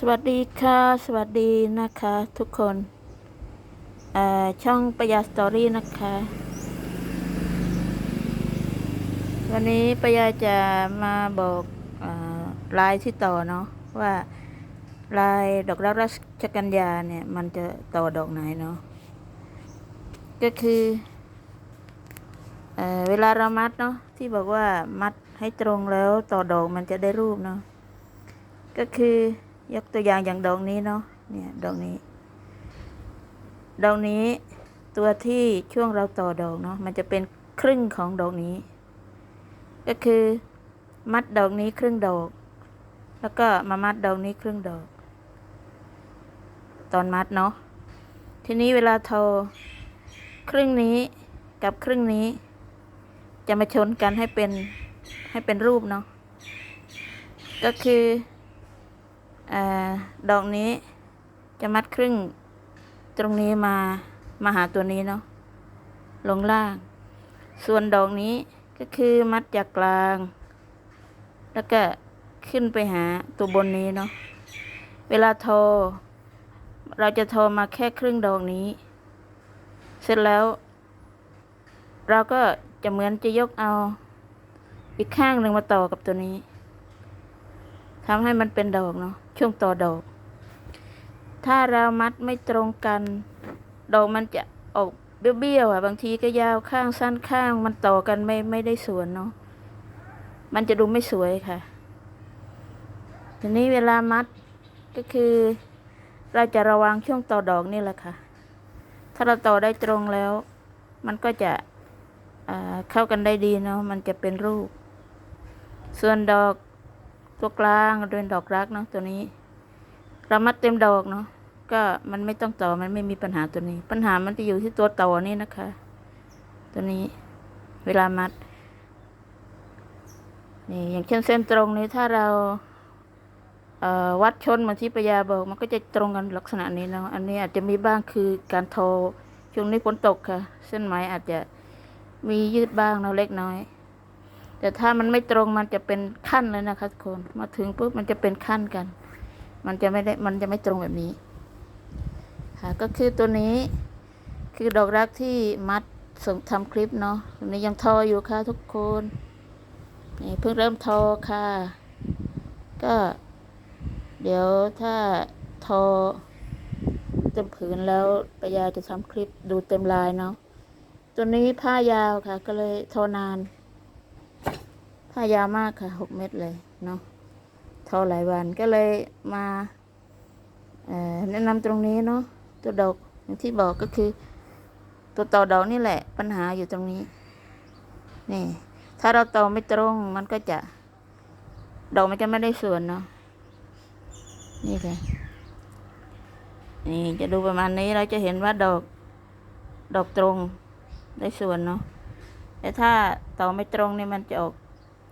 สวัสดีค่ะ สวัสดีนะคะทุกคนช่องประหยัดสตอรี่นะคะ วันนี้ประหยัดจะมาบอกอลายที่ต่อเนาะว่าลายดอกรักราชกัญญาเนี่ย มันจะต่อดอกไหนเนาะก็คือเอเวลาเรามัดเนาะที่บอกว่ามัดให้ตรงแล้วต่อดอกมันจะได้รูปเนาะก็คือ ยกตัวอย่างอย่างดอกนี้เนาะเนี่ยดอกนี้ ดอกนี้ตัวที่ช่วงเราต่อดอกเนาะมันจะเป็นครึ่งของดอกนี้ ก็คือมัดดอกนี้ครึ่งดอก แล้วก็มามัดดอกนี้ครึ่งดอก ตอนมัดเนาะทีนี้เวลาทรครึ่งนี้กับครึ่งนี้ จะมาชนกันให้เป็นให้เป็นรูปเนาะก็คือ ดอกนี้จะมัดครึ่งตรงนี้มามาหาตัวนี้เนาะลงล่าง ส่วนดอกนี้ก็คือมัดจากกลาง แล้วก็ขึ้นไปหาตัวบนนี้เนาะเวลาโทร เราจะโทรมาแค่ครึ่งดอกนี้ เสร็จแล้ว เราก็จะเหมือนจะยกเอาอีกข้างหนึ่งมาต่อกับตัวนี้ ทำให้มันเป็นดอกเนาะช่วงต่อดอก ถ้าเรามัดไม่ตรงกัน ดอกมันจะออกเบี้ยวๆอะ บางทีก็ยาวข้างสั้นข้างมันต่อกันไม่ไม่ได้สวนเนาะมันจะดูไม่สวยค่ะ ทีนี้เวลามัดก็คือ เราจะระวังช่วงต่อดอกนี่แหละค่ะ ถ้าเราต่อได้ตรงแล้ว มันก็จะเข้ากันได้ดีเนาะมันจะเป็นรูป ส่วนดอก ตัวกลางเป็นดอกรักเนาะตัวนี้เรามัดเต็มดอกเนาะก็มันไม่ต้องต่อมันไม่มีปัญหาตัวนี้ ปัญหามันจะอยู่ที่ตัวต่อนี่นะคะ ตัวนี้เวลามัดนี่อย่างเช่นเส้นตรงนี้ถ้าเราเอ่อวัดชนเหมือนที่ปยาบอก มันก็จะตรงกันลักษณะนี้เนาะอันนี้อาจจะมีบ้างคือการโทรช่วงนี้ฝนตกค่ะ เส้นไหมอาจจะมียืดบ้างเนาะเล็กน้อย แต่ถ้ามันไม่ตรงมันจะเป็นขั้นเลยนะคะทุกคนมาถึงปุ๊บมันจะเป็นขั้นกัน มันจะไม่ได้มันจะไม่ตรงแบบนี้ ค่ะก็คือตัวนี้คือดอกรักที่มัดส่งทำคลิปเนาะตัวนี้ยังทออยู่ค่ะทุกคนนี่เพิ่งเริ่มทอค่ะ ก็ เดี๋ยวถ้าทอเต็มผืนแล้วปยาจะทำคลิปดูเต็มลายเนาะตัวนี้ผ้ายาวค่ะ ก็เลยทอนาน ผ้ายาวมากค่ะหกเม็ดเลยเนาะทอหลายวันก็เลยมาแนะนำตรงนี้เนาะตัวดอกอย่างที่บอกก็คือ ตัวต่อดอกนี่แหละ ปัญหาอยู่ตรงนี้ นี่ ถ้าเราต่อไม่ตรงมันก็จะ ดอกมันจะไม่ได้ส่วนเนาะนี่ค่ะนี่จะดูประมาณนี้เราจะเห็นว่าดอกดอกตรงได้ส่วนเนาะแต่ถ้าต่อไม่ตรงเนี่ยมันจะออก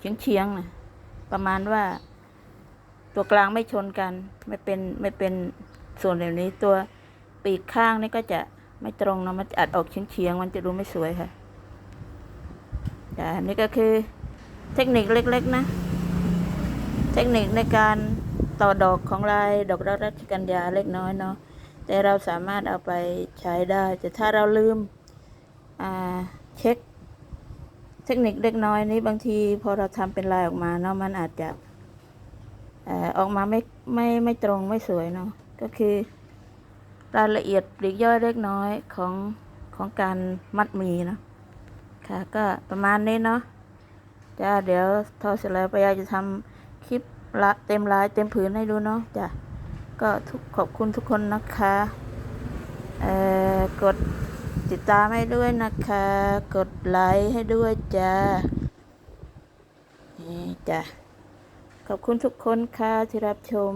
ฉียงเฉียงๆนะประมาณว่า ตัวกลางไม่ชนกัน ไม่เป็นไม่เป็นส่วนแบบนี้ตัวปีกข้างนี่ก็จะไม่ตรงนะมันอัดออกเฉียงเฉียงๆมันจะดูไม่สวยค่ะจ้ะนี่ก็คือเทคนิคเล็กๆนะ เทคนิคในการต่อดอกของลายดอกรักราชกัญญาเล็กน้อยเนาะแต่เราสามารถเอาไปใช้ได้ แต่ถ้าเราลืมอ่าเช็ค เทคนิคเล็กน้อยนี้บางทีพอเราทำเป็นลายออกมาเนาะมันอาจจะออกมาไม่ไม่ไม่ตรงไม่สวยเนาะก็คือรายละเอียดปลีกย่อยเล็กน้อยของของการมัดมีเนาะค่ะก็ประมาณนี้เนาะจ้าเดี๋ยวทอเสร็จแล้วปยาจะทำคลิปละเต็มลายเต็มผืนให้ดูเนาะจ้ะก็ทุกขอบคุณทุกคนนะคะเอ่อกด ติดตามให้ด้วยนะคะ กดไลค์ให้ด้วยจ้า นี่จ้ะ ขอบคุณทุกคนค่ะที่รับชม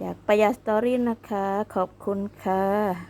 จากปยาสตอรี่นะคะ ขอบคุณค่ะ